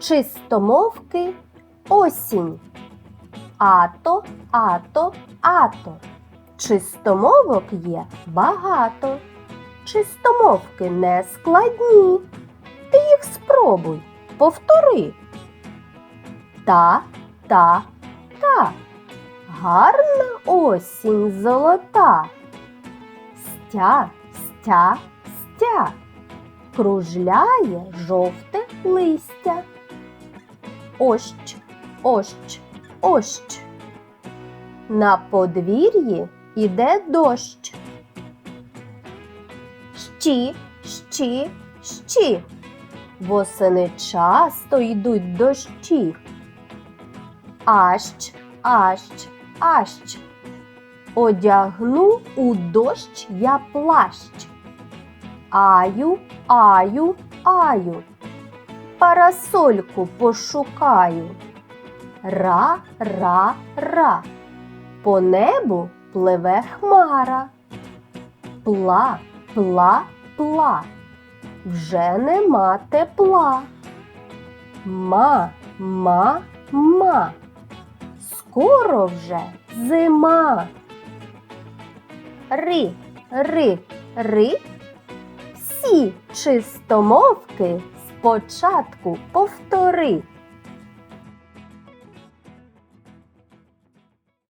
чистомовки осінь. Ато, ато, ато. Чистомовок є багато. Чистомовки не складні. Ти їх спробуй, повтори. Та, та, та. Гарна осінь золота. Стя, стя, стя. Кружляє жовте листя. Ощ, ощ, ощ. На подвір'ї іде дощ. Щі, щі, щі. Восени часто йдуть дощі. Ащ, ащ, ащ. Одягну у дощ я плащ. Аю, аю, аю. Парасольку пошукаю. Ра, ра, ра. По небу пливе хмара. Пла, пла, пла. Вже нема тепла. Ма, ма, ма. Скоро вже зима. Ри, ри, ри. Всі чистомовки спочатку повтори.